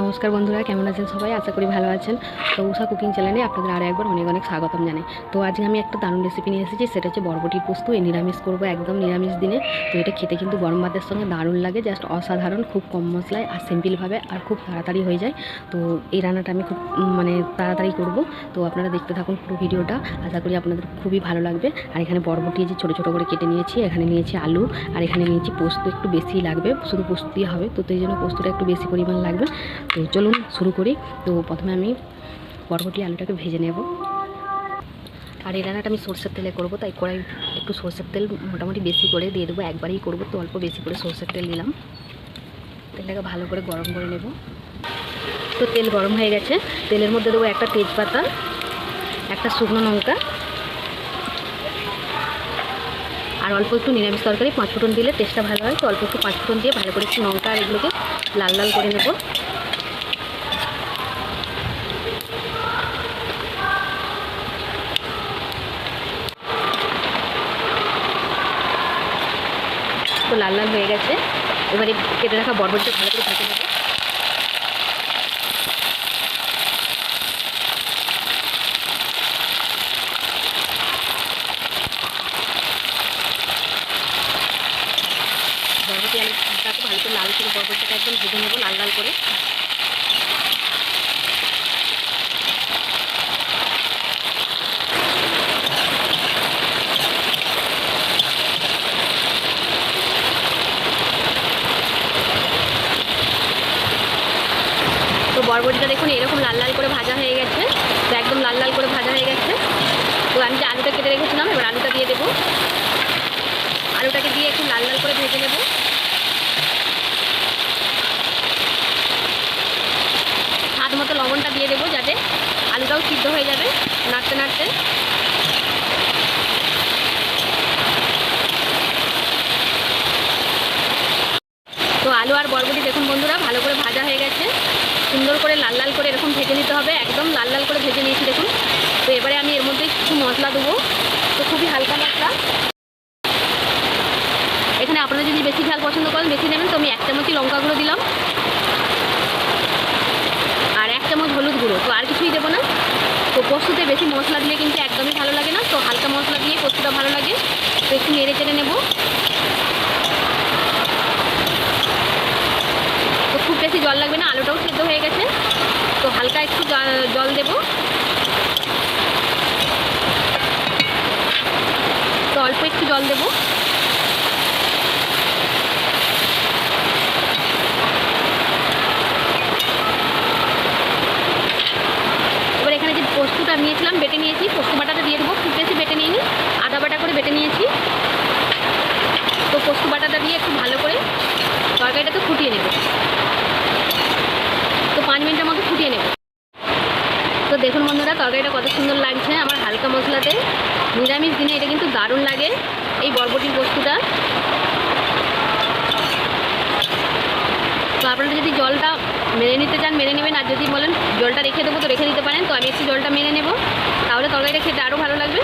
নমস্কার বন্ধুরা, কেমন আছেন সবাই? আশা করি ভালো আছেন। তো উষা কুকিং চ্যানেলে আপনাদের আরও একবার অনেক অনেক স্বাগতম জানাই। তো আজকে আমি একটা দারুণ রেসিপি নিয়ে এসেছি, সেটা হচ্ছে বরবটির পোস্ত। এই নিরামিষ করব একদম নিরামিষ দিনে। তো এটা খেতে কিন্তু গরম ভাতের সঙ্গে দারুণ লাগে জাস্ট অসাধারণ, খুব কম মশলায় আর সিম্পলভাবে আর খুব তাড়াতাড়ি হয়ে যায়। তো এই রান্নাটা আমি খুব মানে তাড়াতাড়ি করব। তো আপনারা দেখতে থাকুন পুরো ভিডিওটা, আশা করি আপনাদের খুবই ভালো লাগবে। আর এখানে বরবটি যে ছোটো ছোটো করে কেটে নিয়েছি, এখানে নিয়েছি আলু, আর এখানে নিয়েছি পোস্ত, একটু বেশি লাগবে, শুধু পোস্ত দিয়ে হবে। তো সেই জন্য পোস্তটা একটু বেশি পরিমাণ লাগবে। তো চলুন, শুরু করি। তো প্রথমে আমি বরবটি আলুটাকে ভেজে নেব। আর এই রান্নাটা আমি সর্ষের তেলে করব, তাই কড়াই একটু সর্ষের তেল মোটামুটি বেশি করে দিয়ে দেবো। একবারেই করব, তো অল্প বেশি করে সর্ষের তেল দিলাম। তেলটাকে ভালো করে গরম করে নেব। তো তেল গরম হয়ে গেছে। তেলের মধ্যে দেবো একটা তেজপাতা, একটা শুকনো লঙ্কা, আর অল্প একটু নিরামিষ তরকারি পাঁচ ফোড়ন দিলে টেস্টটা ভালো হয়। তো অল্প একটু পাঁচ ফুটন দিয়ে ভালো করে একটু লঙ্কা আর এগুলোকে লাল লাল করে নেব। তো লাল লাল হয়ে গেছে। এবারে কেটে রাখা বরবটি ভালো করে কেটে নেব। বরবটি আলুটাকে ভালো করে লাল করে বরবটিটা একদম ভেজে নেব লাল লাল করে। বরবটিটা দেখুন, এরকম লাল লাল করে ভাজা হয়ে গেছে। তো একদম লাল লাল করে ভাজা হয়ে গেছে। তো আমি যে আলুটা কেটে রেখেছিলাম, এবার আলুটা দিয়ে দেবো। আলুটাকে দিয়ে একটু লাল লাল করে ভেজে নেব। স্বাদ মতো লবণটা দিয়ে দেবো যাতে আলুটাও সিদ্ধ হয়ে যাবে নাড়তে নাড়তে। তো আলু আর বরবটি দেখুন বন্ধুরা, ভালো করে ভাজা হয়ে গেছে। সুন্দর করে লাল লাল করে এরকম ভেজে নিতে হবে, একদম লাল লাল করে ভেজে নিয়েছি দেখুন। তো এবারে আমি এর মধ্যে কিছু মশলা দেবো, তো খুবই হালকা মশলা। এখানে আপনারা যদি বেশি ঝাল পছন্দ করেন, বেশি নেবেন, তো আমি এক চামচই লঙ্কা গুঁড়ো দিলাম। আর এক চামচ হলুদ গুঁড়ো, তো আর কিছুই দেবো না। তো পোস্ততে বেশি মশলা দিলে কিন্তু একদমই ভালো লাগে না, তো হালকা মশলা দিয়ে পোস্তটা ভালো লাগে। তো একটু নেড়ে চেড়ে নেব তো খুব বেশি জল লাগবে না, আলুটাও সেদ্ধ হয়ে গেছে। তো হালকা একটু জল- দেবো। তো অল্প একটু জল দেবো। এবার এখানে যে পোস্তটা নিয়েছিলাম, বেটে নিয়েছি, পোস্ত বাটাটা দিয়ে দেবো। খুব বেশি বেটে নিইনি, আদা বাটা করে বেটে নিয়েছি। তো পোস্ত বাটাটা দিয়ে একটু ভালো করে তরকারিটাকে ফুটিয়ে নেব তো পাঁচ মিনিটের মতো ফুটিয়ে নেব তো দেখুন বন্ধুরা, তরকারিটা কত সুন্দর লাগছে আমার হালকা মশলাতে। নিরামিষ দিনে এটা কিন্তু দারুণ লাগে এই বরবটির বস্তুটা তো আপনারা যদি জলটা মেনে নিতে চান মেনে নেবেন, আর যদি বলেন জলটা রেখে দেবো, তো রেখে দিতে পারেন, তো আমি একটু জলটা মেনে নেব। তাহলে তরকারিটা খেতে আরও ভালো লাগবে।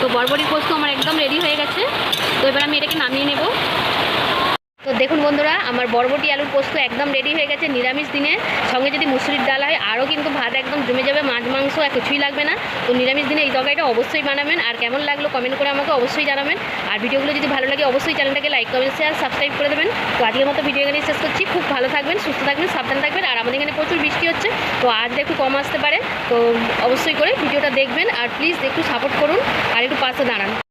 তো বরবটির পোস্ত আমার একদম রেডি হয়ে গেছে। তো এবার আমি এটাকে নামিয়ে নেব। তো দেখুন বন্ধুরা, আমার বরবটি আলুর পোস্ত একদম রেডি হয়ে গেছে নিরামিষ দিনে। সঙ্গে যদি মুসুরির ডাল হয়, আরও কিন্তু ভাত একদম জমে যাবে, মাছ, মাংস আর কিছুই লাগবে না। তো নিরামিষ দিনে এই তরকারিটা অবশ্যই বানাবেন। আর কেমন লাগল কমেন্ট করে আমাকে অবশ্যই জানাবেন। আর ভিডিওগুলো যদি ভালো লাগে, অবশ্যই চ্যানেলটাকে লাইক কমেন্ট শেয়ার সাবস্ক্রাইব করে দেবেন। তো আজকের মতো ভিডিও এখানে শেষ করছি। খুব ভালো থাকবেন, সুস্থ থাকবেন, সাবধান থাকবেন। আর আমাদের এখানে প্রচুর বৃষ্টি হচ্ছে, তো আজ একটু কম আসতে পারে। তো অবশ্যই করে ভিডিওটা দেখবেন। আর প্লিজ একটু সাপোর্ট করুন। আর একটু পাশে দাঁড়ান।